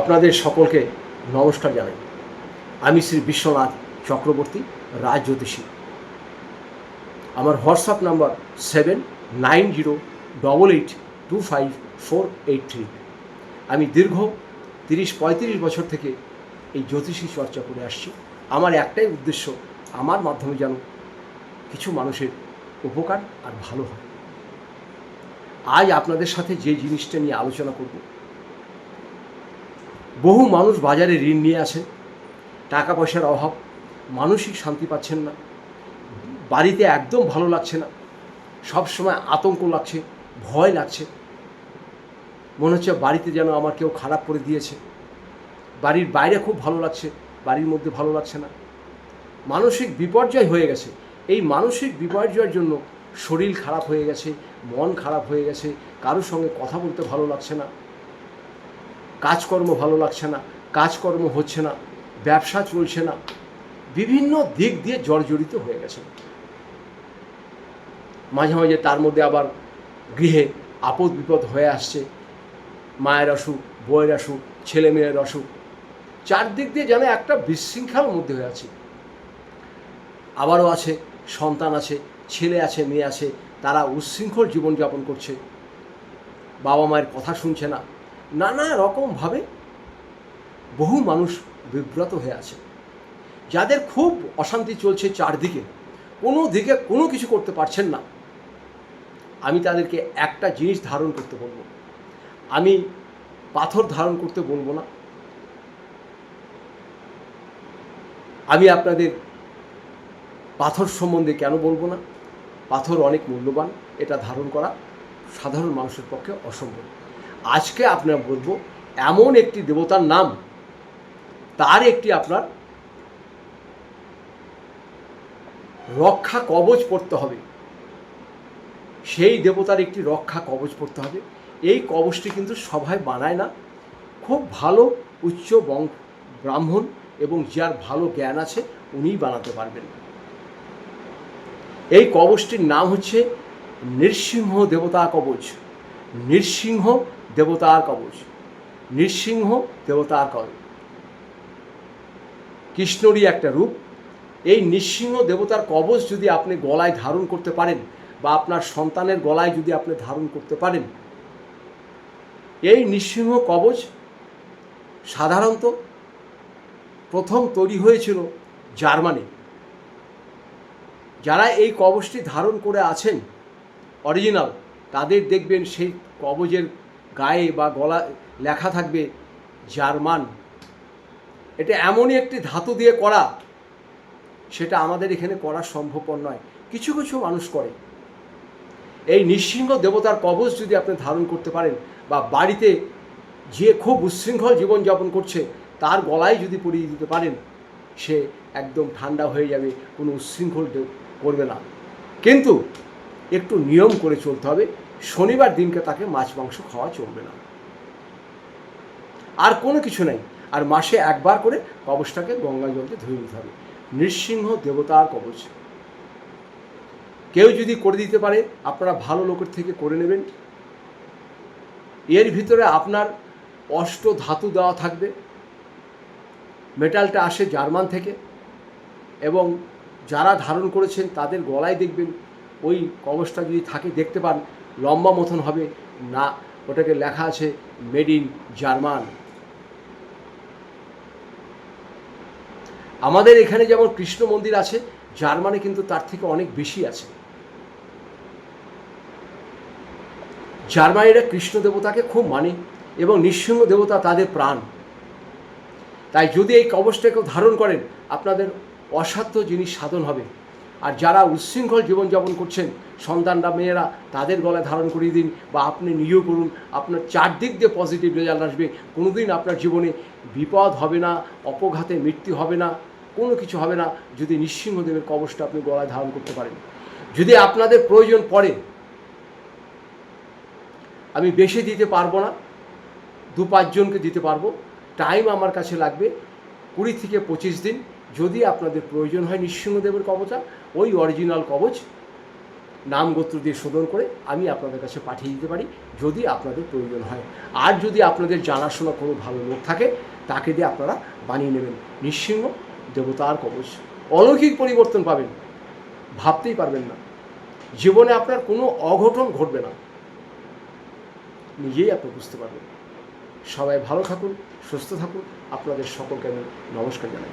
আপনাদের সকলকে নমস্কার জানাই। আমি শ্রী বিশ্বনাথ চক্রবর্তী রাজ জ্যোতিষী আমার WhatsApp number seven nine zero double eight two five four eight three. আমি দীর্ঘ তিরিশ পঁয়ত্রিশ বছর থেকে এই জ্যোতিষী চর্চা করে আসছি। আমার একটাই উদ্দেশ্য, আমার মাধ্যমে যেন কিছু মানুষের উপকার আর ভালো হয়। আজ আপনাদের সাথে যে জিনিসটা নিয়ে আলোচনা করব বহু মানুষ বাজারে ঋণ নিয়ে আসেন টাকা পয়সার অভাব, মানসিক শান্তি পাচ্ছেন না, বাড়িতে একদম ভালো লাগছে না সব সময় আতঙ্ক লাগছে, ভয় লাগছে, মনে হচ্ছে বাড়িতে যেন আমার কেউ খারাপ করে দিয়েছে, বাড়ির বাইরে খুব ভালো লাগছে, বাড়ির মধ্যে ভালো লাগছে না। মানসিক বিপর্যয় হয়ে গেছে, এই মানসিক বিপর্যয়ের জন্য শরীর খারাপ হয়ে গেছে, মন খারাপ হয়ে গেছে, কারোর সঙ্গে কথা বলতে ভালো লাগছে না কাজকর্ম ভালো লাগছে না, কাজকর্ম হচ্ছে না, ব্যবসা চলছে না, বিভিন্ন দিক দিয়ে জর্জরিত হয়ে গেছে। মাঝে মাঝে তার মধ্যে আবার গৃহে আপদ বিপদ হয়ে আসছে, মায়ের অসুখ, বউয়ের অসুখ, ছেলে মেয়ের অসুখ, চারদিক দিয়ে যেন একটা বিশৃঙ্খলার মধ্যে হয়ে আছে। আবারও আছে, সন্তান আছে, ছেলে আছে, মেয়ে আছে, তারা উচ্ছৃঙ্খল জীবনযাপন করছে। বাবা মায়ের কথা শুনছে না নানা রকমভাবে বহু মানুষ বিব্রত হয়ে আছে। যাদের খুব অশান্তি চলছে চারদিকে, কোনো দিকে কোনো কিছু করতে পারছেন না। আমি তাদেরকে একটা জিনিস ধারণ করতে বলব। আমি পাথর ধারণ করতে বলব না। আমি আপনাদের পাথর সম্বন্ধে কেন বলব না? পাথর অনেক মূল্যবান, এটা ধারণ করা সাধারণ মানুষের পক্ষে অসম্ভব। আজকে আপনার বলব, এমন একটি দেবতার নাম, তার একটি আপনার রক্ষা কবচ পড়তে হবে। সেই দেবতার একটি রক্ষা কবচ পড়তে হবে। এই কবচটি কিন্তু সবাই বানায় না। খুব ভালো উচ্চ বং, ব্রাহ্মণ এবং যার ভালো জ্ঞান আছে, উনিই বানাতে পারবেন। এই কবচটির নাম হচ্ছে নৃসিংহ দেবতা কবচ। নৃসিংহ দেবতার কবচ। নৃসিংহ দেবতার কবচ। কৃষ্ণরই একটা রূপ। এই নৃসিংহ দেবতার কবচ যদি আপনি গলায় ধারণ করতে পারেন বা আপনার সন্তানের গলায় যদি আপনি ধারণ করতে পারেন, এই নৃসিংহ কবচ সাধারণত প্রথম তৈরি হয়েছিল জার্মানি। যারা এই কবচটি ধারণ করে আছেন, অরিজিনাল, তাদের দেখবেন সেই কবজের গায়ে বা গলা লেখা থাকবে জার্মান। এটা এমনই একটি ধাতু দিয়ে করা, সেটা আমাদের এখানে করা সম্ভবপর নয়। কিছু কিছু মানুষ করে। এই নৃসিংহ দেবতার কবচ যদি আপনি ধারণ করতে পারেন বা বাড়িতে যে খুব উচ্ছৃঙ্খল জীবনযাপন করছে, তার গলায় যদি পরিয়ে দিতে পারেন, সে একদম ঠান্ডা হয়ে যাবে, কোনো উচ্ছৃঙ্খল করবে না। কিন্তু একটু নিয়ম করে চলতে হবে। শনিবার দিনকে তাকে মাছ মাংস খাওয়া চলবে না। আর কোনো কিছু নাই। আর মাসে একবার করে কবচটাকে গঙ্গা জলকে ধুয়ে নিতে হবে। নৃসিংহ দেবতার কবচ। কেউ যদি করে দিতে পারে, আপনারা ভালো লোকের থেকে করে নেবেন। এর ভিতরে আপনার অষ্ট ধাতু দেওয়া থাকবে। মেটালটা আসে জার্মান থেকে। এবং যারা ধারণ করেছেন, তাদের গলায় দেখবেন। ওই কবচটা যদি থাকে, দেখতে পান লম্বা মতন হবে। না, ওটাকে লেখা আছে, মেড ইন জার্মান। আমাদের এখানে যেমন কৃষ্ণ মন্দির আছে, জার্মানে কিন্তু তার থেকে অনেক বেশি আছে। জার্মানিরা কৃষ্ণ দেবতাকে খুব মানে এবং নৃসিংহ দেবতা তাদের প্রাণ। তাই যদি এই কবচটা কেউ ধারণ করেন, আপনাদের অসাধ্য জিনিস সাধন হবে। আর যারা উচ্ছৃঙ্খল জীবনযাপন করছেন, সন্তানরা, মেয়েরা, তাদের গলায় ধারণ করিয়ে দিন বা আপনি নিজেও করুন। আপনার চারদিক দিয়ে পজিটিভ রেজাল্ট আসবে। কোনোদিন আপনার জীবনে বিপদ হবে না, অপঘাতে মৃত্যু হবে না, কোনো কিছু হবে না যদি নৃসিংহদেবের কবচটা আপনি গলায় ধারণ করতে পারেন। যদি আপনাদের প্রয়োজন পড়ে, আমি বেশি দিতে পারব না দু পাঁচজনকে দিতে পারব। টাইম আমার কাছে লাগবে কুড়ি থেকে পঁচিশ দিন। যদি আপনাদের প্রয়োজন হয় নৃসিংহদেবের কবচা, ওই অরিজিনাল কবচ নাম গোত্র দিয়ে শোধন করে আমি আপনাদের কাছে পাঠিয়ে দিতে পারি, যদি আপনাদের প্রয়োজন হয়। আর যদি আপনাদের জানাশোনা কোনো ভালো লোক থাকে, তাকে দিয়ে আপনারা বানিয়ে নেবেন নিঃসিংহ দেবতার কবচ। অলৌকিক পরিবর্তন পাবেন, ভাবতেই পারবেন না। জীবনে আপনার কোনো অঘটন ঘটবে না। নিজেই আপনি বুঝতে পারবেন। সবাই ভালো থাকুন, সুস্থ থাকুন। আপনাদের সকলকে আমি নমস্কার জানাই।